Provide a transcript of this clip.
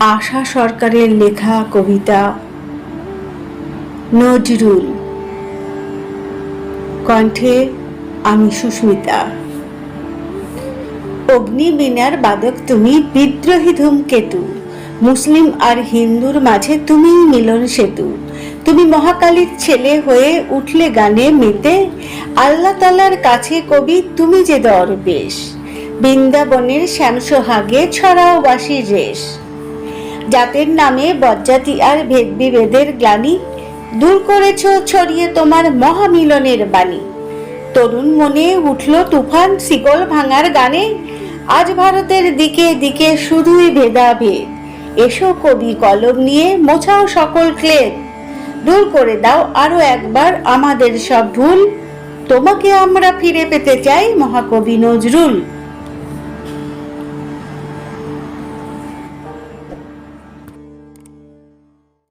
আশা সরকারের লেখা কবিতা নজরুল কণ্ঠে আমি সুস্মিতা। অগ্নিবীণার বাদক তুমি, বিদ্রোহী ধূমকেতু। মুসলিম আর হিন্দুর মাঝে তুমিই মিলন সেতু। তুমি মহাকালীর ছেলে হয়ে উঠলে গানে মেতে। আল্লাহ তালার কাছে কবি, তুমি যে দরবেশ। বৃন্দাবনের শ্যামসোহাগে ছড়াও বাসির রেশ। জাতের নামে বজ্জাতি আর ভেদ বিভেদের গ্লানি দূর করেছ ছড়িয়ে তোমার মহামিলনের বাণী। তরুণ মনে উঠল তুফান শিকল ভাঙার গানে, আজ ভারতের দিকে দিকে শুধুই ভেদাভেদ। এসো কবি কলম নিয়ে মোছাও সকল ক্লেদ। দূর করে দাও আরও একবার আমাদের সব ভুল। তোমাকে আমরা ফিরে পেতে চাই মহাকবি নজরুল।